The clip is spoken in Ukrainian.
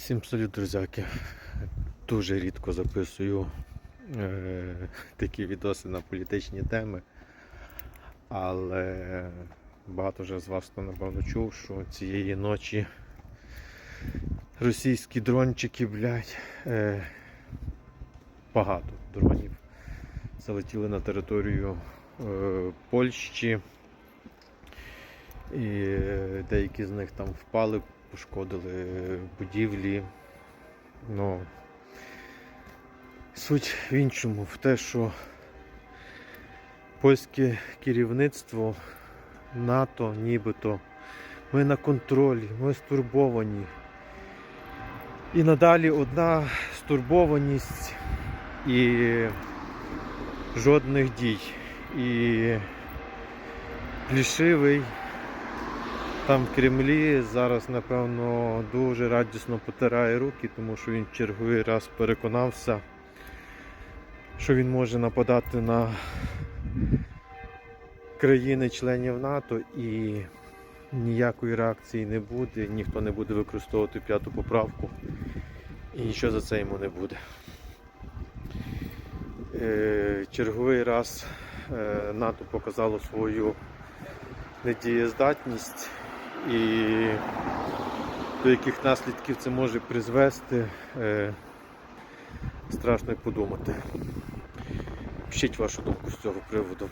Всім салют, друзяки. Дуже рідко записую е, такі відоси на політичні теми. Але багато вже з вас хто напевно чув, що цієї ночі російські дрончики, блядь, е, багато дронів залетіли на територію е, Польщі. І е, деякі з них там впали, пошкодили будівлі. Ну, суть в іншому, в те, що польське керівництво НАТО нібито ми на контролі, ми стурбовані. І надалі одна стурбованість і жодних дій. І плішивий там в Кремлі зараз, напевно, дуже радісно потирає руки, тому що він черговий раз переконався, що він може нападати на країни-членів НАТО і ніякої реакції не буде, ніхто не буде використовувати п'яту поправку і нічого за це йому не буде. Е, Черговий раз е, НАТО показало свою недієздатність і до яких наслідків це може призвести, е, страшно й подумати. Пишіть вашу думку з цього приводу.